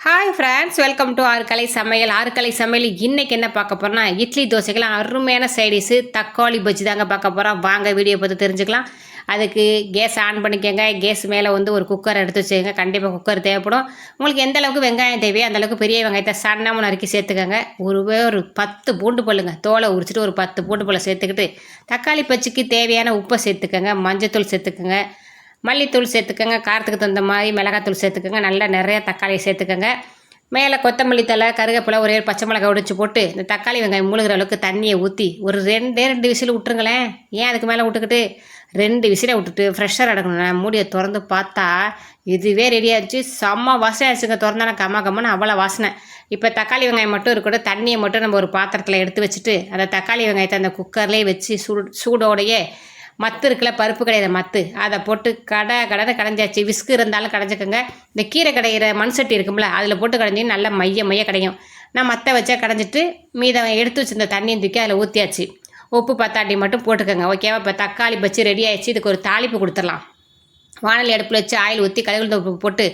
Hi friends welcome to ஆறுக்கலை சமையல். ஆறுக்கலை சமையல் இன்றைக்கி என்ன பார்க்க போகிறோம்னா இட்லி தோசைக்கெலாம் அருமையான சைடிஸு தக்காளி பஜ்ஜி தாங்க பார்க்க போகிறோம் வாங்க வீடியோ பார்த்து தெரிஞ்சுக்கலாம். அதுக்கு கேஸ் ஆன் பண்ணிக்கோங்க. கேஸ் மேலே வந்து ஒரு குக்கர் எடுத்து வச்சுக்கோங்க. கண்டிப்பாக குக்கர் தேவைப்படும். உங்களுக்கு எந்த அளவுக்கு வெங்காயம் தேவையோ அந்தளவுக்கு பெரிய வெங்காயத்தை சன்னமும் நறுக்கி சேர்த்துக்கோங்க. ஒரு ஒரு பத்து பூண்டு பல்லுங்க தோலை உரிச்சிட்டு ஒரு பத்து பூண்டு பல்லை சேர்த்துக்கிட்டு தக்காளி பச்சிக்கு தேவையான உப்பை சேர்த்துக்கோங்க. மஞ்சத்தூள் சேர்த்துக்கோங்க. மல்லித்தூள் சேர்த்துக்கோங்க காரத்துக்கு தகுந்த மாதிரி மிளகாத்தூள் சேர்த்துக்கோங்க நல்லா நிறைய தக்காளி சேர்த்துக்கோங்க. மேலே கொத்தமல்லி தலை கருவேப்பிலை ஒரே பச்சை மிளகாய் உடைச்சு போட்டு இந்த தக்காளி வெங்காயம் முழுகிற அளவுக்கு தண்ணியை ஊற்றி ஒரு ரெண்டே ரெண்டு விசில் விட்டுருங்களேன். ஏன் அதுக்கு மேலே விட்டுக்கிட்டு? ரெண்டு விசிலை விட்டுட்டு ஃப்ரெஷ்ஷாக அடக்கணும் மூடியை திறந்து பார்த்தா இதுவே ரெடி செம்ம வாசனை ஆச்சுங்க திறந்தானா கம்மா கம்மன்னு அவ்வளோ வாசனை. இப்போ தக்காளி வெங்காயம் மட்டும் இருக்கட்டும் தண்ணியை மட்டும் நம்ம ஒரு பாத்திரத்தில் எடுத்து வச்சுட்டு அந்த தக்காளி வெங்காயத்தை அந்த குக்கர்லேயே வச்சு சூடு சூடோடையே மத்து இருக்குல்ல பருப்பு கடையிற மத்து. அதை போட்டு கடை கடனை கடைஞ்சாச்சு. விஸ்கு இருந்தாலும் கடைஞ்சிக்கோங்க. இந்த கீரை கடையிற மண் சட்டி இருக்கும்ல அதில் போட்டு கடைஞ்சி நல்லா மைய மைய கடையும். நான் மற்ற வச்சா கடைஞ்சிட்டு மீதம் எடுத்து வச்சிருந்த தண்ணியும் தூக்கி அதில் ஊற்றியாச்சு உப்பு பத்தாட்டி மட்டும் போட்டுக்கோங்க ஓகேவா இப்போ தக்காளி பச்சி ரெடி ஆயிடுச்சு. இதுக்கு ஒரு தாளிப்பு கொடுத்துடலாம். வானல் அடுப்பில் வச்சு ஆயில் ஊற்றி கழுகுல் உப்பு போட்டு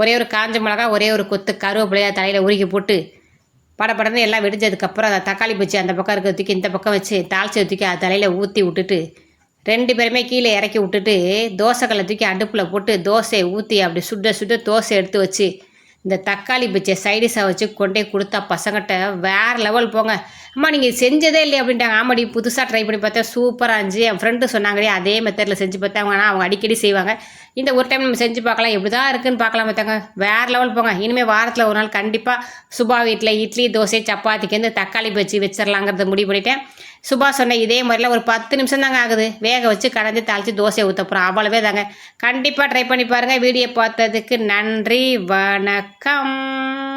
ஒரே ஒரு காஞ்ச மிளகா ஒரே ஒரு கொத்து கருவேப்பிலையாக தலையில் உருக்கி போட்டு படபடன்னு எல்லாம் வெடிஞ்சதுக்கப்புறம் அந்த தக்காளி பச்சி அந்த பக்கம் இருக்க தூக்கி இந்த பக்கம் வச்சு தாளிச்சு தூக்கி அது தலையில் ஊற்றி விட்டுட்டு ரெண்டு பேருமே கீழே இறக்கி விட்டுட்டு தோசைக்கல்லை தூக்கி அடுப்பில் போட்டு தோசையை ஊற்றி அப்படி சுட சுட தோசை எடுத்து வச்சு இந்த தக்காளி பச்சை சைடிஷாக வச்சு கொண்டே கொடுத்தா பசங்கிட்ட வேறு லெவல் போங்க. அம்மா நீங்கள் செஞ்சதே இல்லையா அப்படின்ட்டாங்க. ஆமாடி புதுசாக ட்ரை பண்ணி பார்த்தா சூப்பராக இருந்துச்சு. என் ஃப்ரெண்டு சொன்னாங்களே அதே மெத்தடில் செஞ்சு பார்த்தாங்க ஆனால் அவங்க அடிக்கடி செய்வாங்க. இந்த ஒரு டைம் நம்ம செஞ்சு பார்க்கலாம். எப்படி தான் இருக்குன்னு பார்க்கலாம் பார்த்தாங்க. வேறு லெவல் போங்க. இனிமேல் வாரத்தில் ஒரு நாள் கண்டிப்பாக சுபா வீட்டில் இட்லி தோசை சப்பாத்திக்கு வந்து தக்காளி பச்சி வச்சிடலாங்கிறத முடிவு பண்ணிட்டேன். சுபா சொன்ன இதே மாதிரிலாம் ஒரு பத்து நிமிஷம் தாங்க ஆகுது. வேக வச்சு கடைஞ்சி தாளித்து தோசையை ஊற்ற போகிறோம் அவ்வளவே தாங்க. கண்டிப்பாக ட்ரை பண்ணி பாருங்கள் வீடியோ பார்த்ததுக்கு நன்றி வணக்கம். come.